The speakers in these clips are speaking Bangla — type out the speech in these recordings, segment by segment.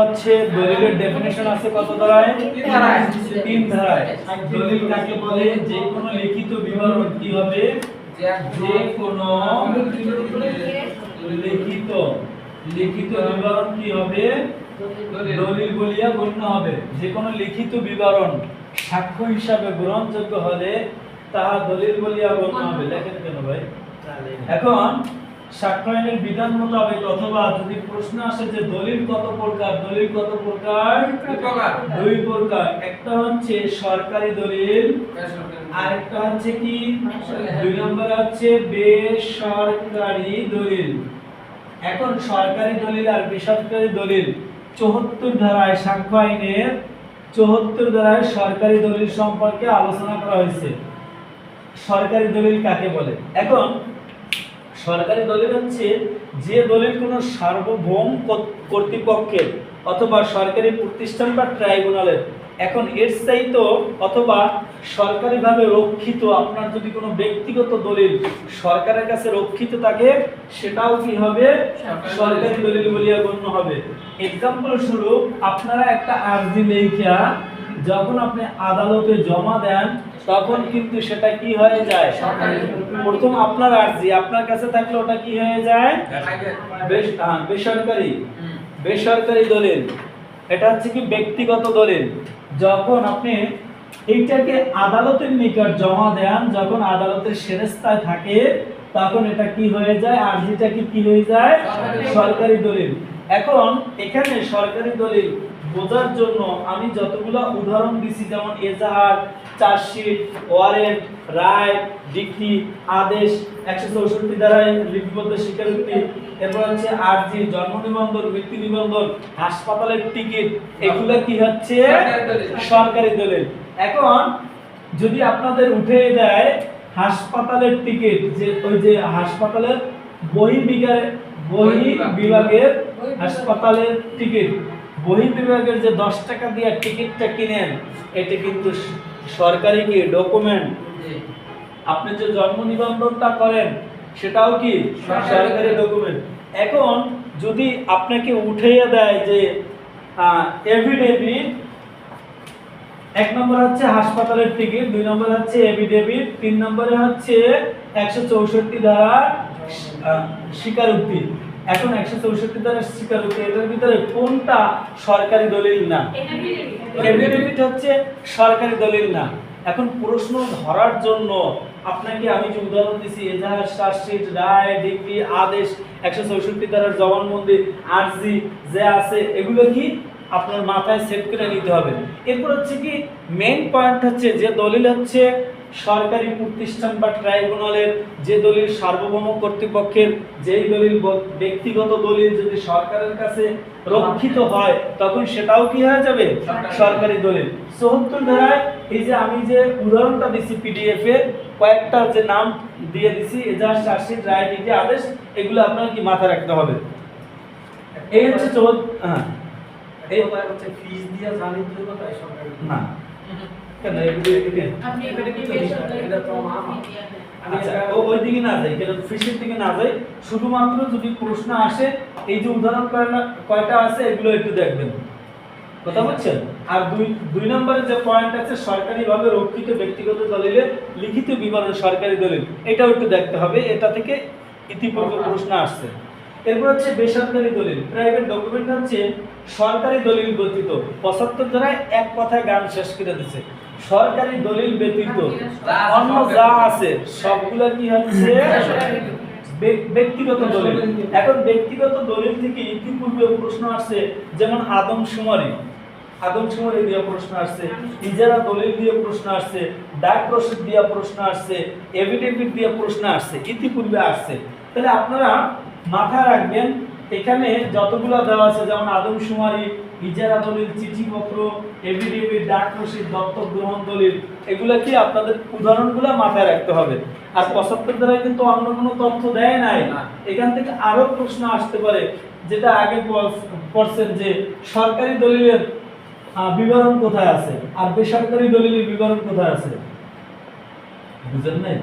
হচ্ছে দলিলের ডেফিনেশন আছে কত ধারায়? তিন ধারায়। দলিল কাকে বলে? যে কোনো লিখিত বিবরণ কি হবে? যে কোনো লিখিত লিখিত বিবরণ কি হবে? দলিল। বলিয়া গণ্য হবে। যে কোনো লিখিত বিবরণ সাক্ষ্য হিসাবে গ্রহণযোগ্য হলে তাহা দলিল বলিয়া গণ্য হবে। লেখেন কেন ভাই? এখন সাক্ষ্য বিধান মোতাবেক অথবা যদি প্রশ্ন আসে যে দলিল কত প্রকার দলিল কত প্রকার? দুই প্রকার। একটা হচ্ছে সরকারি দলিল আরেকটা হচ্ছে কি? দুই নম্বর হচ্ছে বেসরকারি দলিল। এখন সরকারি দলিল আর বেসরকারি দলিল। চৌহত্তর ধারায় সাক্ষ্য আইনের চৌহত্তর ধারায় সরকারি দলিল সম্পর্কে আলোচনা করা হয়েছে। সরকারি দলিল কাকে বলে? এখন সরকারি দলিল হচ্ছে যে দলিল কোনো সার্বভৌম কর্তৃপক্ষের অথবা সরকারি প্রতিষ্ঠান বা ট্রাইব্যুনালের। এখন এর চাইতো অথবা সরকারিভাবে রক্ষিত আপনার যদি কোনো ব্যক্তিগত দলিল সরকারের কাছে রক্ষিত থাকে সেটাও কি হবে? সরকারি দলিল। বলিয়া গণ্য হবে। এক্সাম্পল স্বরূপ আপনারা একটা আর্জি লেখা যখন আপনি আদালতে জমা দেন তখন কিন্তু সেটা কি হয়ে যায়? প্রথম আপনার আর্জি আপনার কাছে থাকলে ওটা কি হয়ে যায়? বেশ- হ্যাঁ, বেসরকারি। বেসরকারি দলিল। এটা হচ্ছে কি ব্যক্তিগত দলিল। যখন আপনি এইটাকে আদালতের নিকট জমা দেন যখন আদালতের সেরেস্তায় থাকে তখন এটা কি হয়ে যায়? আর্জিটা কি কি হয়ে যায়? সরকারি দলিল। এখন এখানে সরকারি দলিল বোঝার জন্য আমি যতগুলো উদাহরণ দিছি যেমন এজাহার চার্জশিট ওয়ারেন্ট রায় ডিক্রি আদেশ একশো চৌষট্টি দ্বারায় লিপিবদ্ধ স্বীকারোক্তি এরপর হচ্ছে আরজি জন্ম নিবন্ধন মৃত্যু নিবন্ধন হাসপাতালের টিকিট এগুলো কি হচ্ছে? সরকারি দলিল। এখন যদি আপনাদের উঠে দেয় হাসপাতালের টিকিট যে ওই যে হাসপাতালের বহি বিভাগের হাসপাতালের টিকিট বহি বিভাগের যে দশ টাকা দিয়ে টিকিটটা কিনেন এটা কিন্তু সরকারি কি ডকুমেন্ট আপনি যে জন্ম নিবন্ধনটা করেন সেটাও কি সরকারি ডকুমেন্ট এখন যদি আপনাকে উঠাইয়া দেয় যে এভিডেভিট এক নম্বর হচ্ছে হাসপাতালের টিকিট দুই নম্বর হচ্ছে এভিডেভিট তিন নম্বরে হচ্ছে একশো চৌষট্টি দ্বারা স্বীকারোক্তি। এখন একশো চৌষট্টি দ্বারা স্বীকারোক্তি এটার ভিতরে কোনটা সরকারি দলিল না? এভিডেভিট হচ্ছে সরকারি দলিল না। এখন প্রশ্ন ধরার জন্য আপনাকে আমি যে উদাহরণ দিছি এজাহার চার্জশিট রায় ডিগ্রি আদেশ একশো চৌষট্টি দ্বারা জবানবন্দি আরজি যে আছে এগুলো কি আপনার মাথায় সেট করে নিতে হবে। এরপর হচ্ছে কি মেন পয়েন্ট হচ্ছে যে দলিল হচ্ছে সরকারি প্রতিষ্ঠান বা ট্রাইব্যুনালের যে দলিল সার্বভৌম কর্তৃপক্ষের যেই দলিল ব্যক্তিগত দলিল যদি সরকারের কাছে রক্ষিত হয় তখন সেটাও কি হয়ে যাবে? সরকারি। দলিল। চৌহত্তর ধারায় এই যে আমি যে উদাহরণটা দিছি পিডিএফ এ কয়েকটা যে নাম দিয়ে দিছি এজাহার চার্জশিট রায় ডিগ্রি আদেশ এগুলো আপনার কি মাথায় রাখতে হবে? এই হচ্ছে চৌহত্তর হ্যাঁ। এই হচ্ছে ফিস দিয়ে জানি তো তাই সরকারি। না। কেন? এগুলো এদিকে আপনি এটা কি এটা তো আমার আচ্ছা ওই দিকে না যাই কেন ফিসের দিকে না যাই শুধুমাত্র যদি প্রশ্ন আসে এই যে উদাহরণ কয়টা- কয়টা আছে এগুলো একটু দেখবেন। কথা বলছেন? আর দুই দুই নম্বরে যে পয়েন্ট আছে সরকারিভাবে রক্ষিত ব্যক্তিগত দলিলের লিখিত বিবরণ সরকারি দলিল এটাও একটু দেখতে হবে এটা থেকে ইতিপূর্বে প্রশ্ন আসছে। এরপর হচ্ছে বেসরকারি দলিল প্রাইভেট ডকুমেন্ট হচ্ছে সরকারি দলিল ব্যতীত। পঁচাত্তর দ্বারায় এক কথায় গান শেষ করে দিচ্ছে সরকারি দলিল ব্যতীত অন্য যা আছে, সবগুলা কি হচ্ছে? ব্যক্তিগত দলিল। এখন ব্যক্তিগত দলিল থেকে ইতিপূর্বে প্রশ্ন আসছে, যেমন আদমশুমারি আদমশুমারি দিয়ে প্রশ্ন আসছে, ইজারা দলিল দিয়ে প্রশ্ন আসছে, ডাক রসিদ দিয়ে প্রশ্ন আসছে এভিডেভিট দিয়ে প্রশ্ন আসছে, ইতিপূর্বে আসছে। তাহলে আপনারা মাথায় রাখবেন, এখানে যতগুলো দেওয়া আছে, যেমন আদমশুমারি ইজারা দলিল চিঠিপত্র এভিডেভিট ডাক রসিদ দত্তক গ্রহণ দলিল এগুলো কি আপনাদের উদাহরণগুলো মাথায় রাখতে হবে। আর পঁচাত্তর দ্বারা কিন্তু অন্য কোনো তথ্য দেয় নাই। এখান থেকে আরও প্রশ্ন আসতে পারে, যেটা আগে পড়ছেন যে, সরকারি দলিলের বিবরণ কোথায় আছে? আর বেসরকারি দলিলের বিবরণ কোথায় আছে? বুঝেন নাই?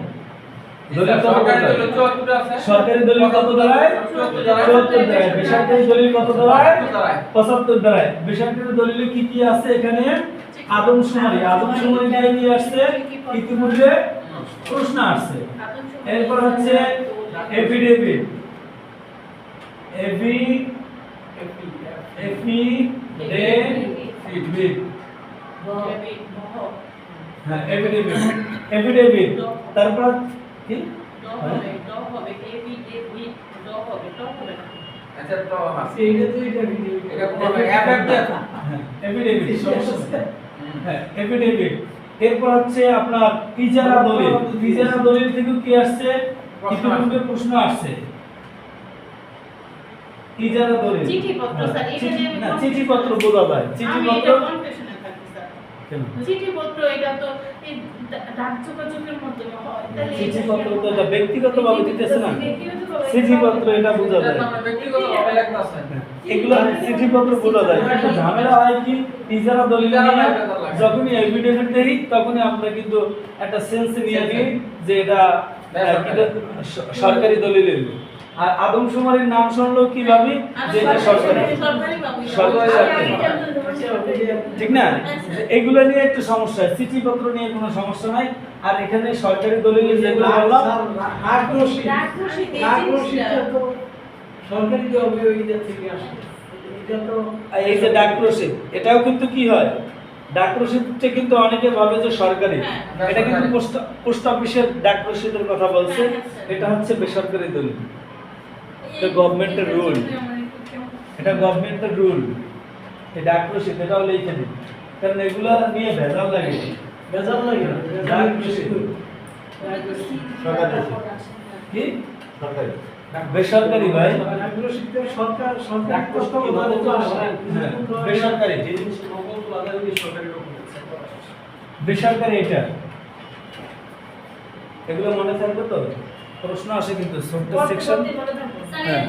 সরকারি? দলিল কত দাঁড়ায় চুয়াত্তর দাঁড়ায়। বেসরকারি দলিল কত দাঁড়ায় পঁচাত্তর দাঁড়ায়। বেসরকারি দলিলে কি কি আছে এখানে? আদমশুমারি আদমশুমারি দিয়ে নিয়ে আসছে? ইতিমধ্যে প্রশ্ন আসছে। এরপর হচ্ছে এফিডেভিট এফি এফিডেভিট হ্যাঁ এফিডেভিট এফিডেভিট তারপর কি? আচ্ছা তো হ্যাঁ। তো এটা এটা কোনো। হ্যাঁ এফিডেভিট সমস্যা হ্যাঁ এফিডেভিট এরপর হচ্ছে আপনার ইজারা দলিল। ইজারা দলিল থেকে কি আসছে? প্রশ্ন প্রশ্ন আসছে। ইজারা দলিল। চিঠিপত্র, হ্যাঁ, স্যার, confusion চিঠিপত্র বোঝা যায় চিঠিপত্র এটা কনফিউশনে থাকি স্যার কেন চিঠিপত্র এটা তো ডাক যোগাযোগের মাধ্যমে হয়। তাহলে চিঠিপত্র তো এটা ব্যক্তিগতভাবে দিতেছে না। চিঠিপত্র এটা বোঝা যায়। ব্যক্তিগতভাবে লিখতেছে। এগুলো চিঠিপত্র বোঝা যায়। কিন্তু ঝামেলা হয় কি? দলিল নিয়ে যখনই এভিডেভিট দেই তখনই আমরা কিন্তু একটা সেন্স নিয়ে নিই যে এটা সরকারি দলিলের আর আদমশুমারির নাম শুনলেও কি ভাবি যে এটা সরকারি সরকারি ধরছি। ঠিক না? এগুলো নিয়ে একটু সমস্যা। চিঠিপত্র নিয়ে কোনো সমস্যা নাই। আর এখানে সরকারি দলিল যেগুলো বললাম সরকারি জবে ওইটা থেকে আসে এটা তো আর এই যে ডাক রসিদ এটাও কিন্তু কি হয়? ডাক রসিদটা কিন্তু অনেকে ভাবে যে সরকারি। হ্যাঁ। এটা কিন্তু পোস্ট পোস্ট অফিসের ডাক রসিদের কথা বলছে। হ্যাঁ, হ্যাঁ। এটা হচ্ছে বেসরকারি দলিল। এটা গভর্নমেন্টের রুল এটা গভর্নমেন্টের রুল এই ডাক রসিদ এটাও লিখে দিন। কারণ এগুলো নিয়ে ভেজাল লাগে। বেজাল লাগে না ডাক রসিদ কি? বেসরকারি ভাই। সরকার সরকার ডাক পোস্ট রসিদ অফিস বলতে তো হয়। আসে হ্যাঁ, বেসরকারি। বেসরকারি এটা। এগুলো মনে থাকবে তো? প্রশ্ন আসে কিন্তু সেকশন হ্যাঁ।